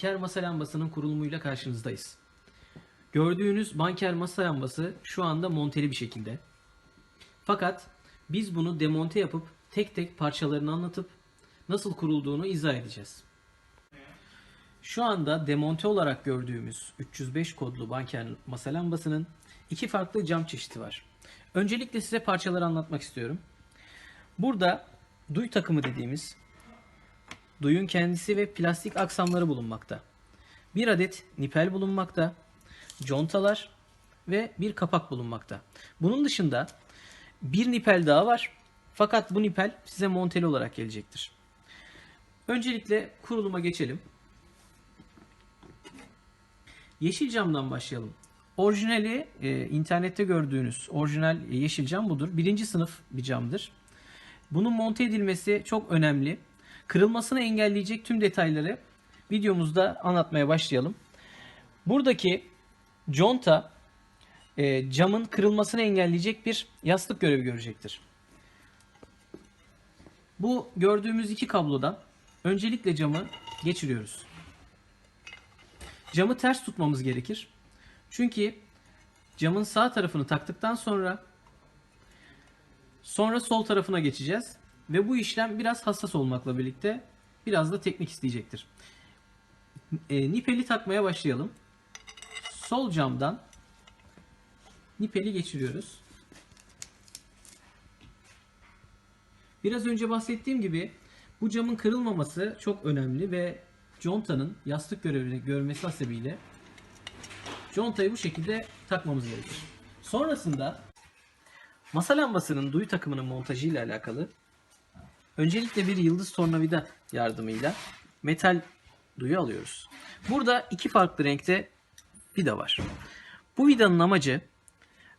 Banker masa lambasının kurulumuyla karşınızdayız. Gördüğünüz banker masa lambası şu anda monteli bir şekilde. Fakat biz bunu demonte yapıp tek tek parçalarını anlatıp nasıl kurulduğunu izah edeceğiz. Şu anda demonte olarak gördüğümüz 305 kodlu banker masa lambasının iki farklı cam çeşidi var. Öncelikle size parçaları anlatmak istiyorum. Burada duy takımı dediğimiz duyun kendisi ve plastik aksamları bulunmakta. Bir adet nipel bulunmakta, contalar ve bir kapak bulunmakta. Bunun dışında bir nipel daha var. Fakat bu nipel size monteli olarak gelecektir. Öncelikle kuruluma geçelim. Yeşil camdan başlayalım. Orijinali e, internette gördüğünüz orijinal yeşil cam budur. Birinci sınıf bir camdır. Bunun monte edilmesi çok önemli. Kırılmasını engelleyecek tüm detayları videomuzda anlatmaya başlayalım. Buradaki conta e, camın kırılmasını engelleyecek bir yastık görevi görecektir. Bu gördüğümüz iki kablodan öncelikle camı geçiriyoruz. Camı ters tutmamız gerekir. Çünkü camın sağ tarafını taktıktan sonra sonra sol tarafına geçeceğiz ve bu işlem biraz hassas olmakla birlikte biraz da teknik isteyecektir. E, nipeli takmaya başlayalım. Sol camdan nipeli geçiriyoruz. Biraz önce bahsettiğim gibi bu camın kırılmaması çok önemli ve contanın yastık görevini görmesi hasebiyle contayı bu şekilde takmamız gerekir. Sonrasında masa lambasının duyu takımının montajı ile alakalı öncelikle bir yıldız tornavida yardımıyla metal duyu alıyoruz. Burada iki farklı renkte vida var. Bu vidanın amacı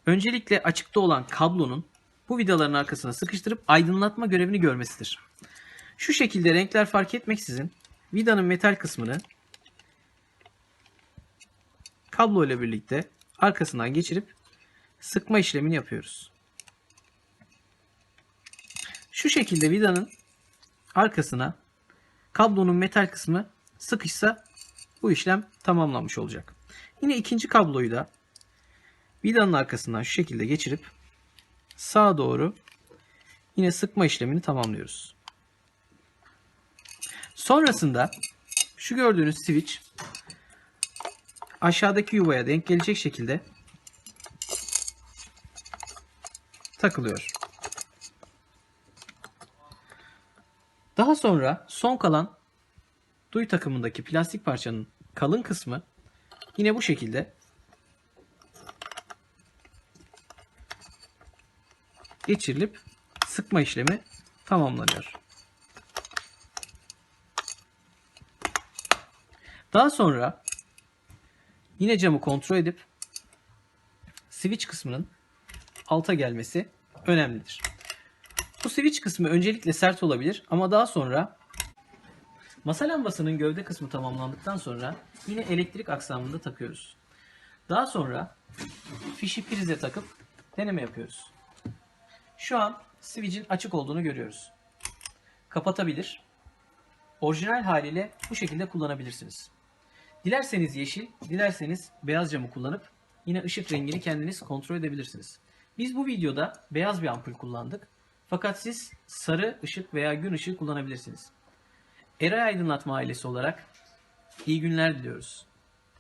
öncelikle açıkta olan kablonun bu vidaların arkasına sıkıştırıp aydınlatma görevini görmesidir. Şu şekilde renkler fark etmeksizin vidanın metal kısmını kablo ile birlikte arkasından geçirip sıkma işlemini yapıyoruz. Şu şekilde vidanın arkasına kablonun metal kısmı sıkışsa bu işlem tamamlanmış olacak. Yine ikinci kabloyu da vidanın arkasından şu şekilde geçirip sağa doğru yine sıkma işlemini tamamlıyoruz. Sonrasında şu gördüğünüz switch aşağıdaki yuvaya denk gelecek şekilde takılıyor. Daha sonra son kalan duy takımındaki plastik parçanın kalın kısmı yine bu şekilde geçirilip sıkma işlemi tamamlanıyor. Daha sonra yine camı kontrol edip switch kısmının alta gelmesi önemlidir. Bu switch kısmı öncelikle sert olabilir ama daha sonra masa lambasının gövde kısmı tamamlandıktan sonra yine elektrik aksamını da takıyoruz. Daha sonra fişi prize takıp deneme yapıyoruz. Şu an switch'in açık olduğunu görüyoruz. Kapatabilir. Orijinal haliyle bu şekilde kullanabilirsiniz. Dilerseniz yeşil, dilerseniz beyaz camı kullanıp yine ışık rengini kendiniz kontrol edebilirsiniz. Biz bu videoda beyaz bir ampul kullandık. Fakat siz sarı ışık veya gün ışığı kullanabilirsiniz. Eray Aydınlatma ailesi olarak iyi günler diliyoruz.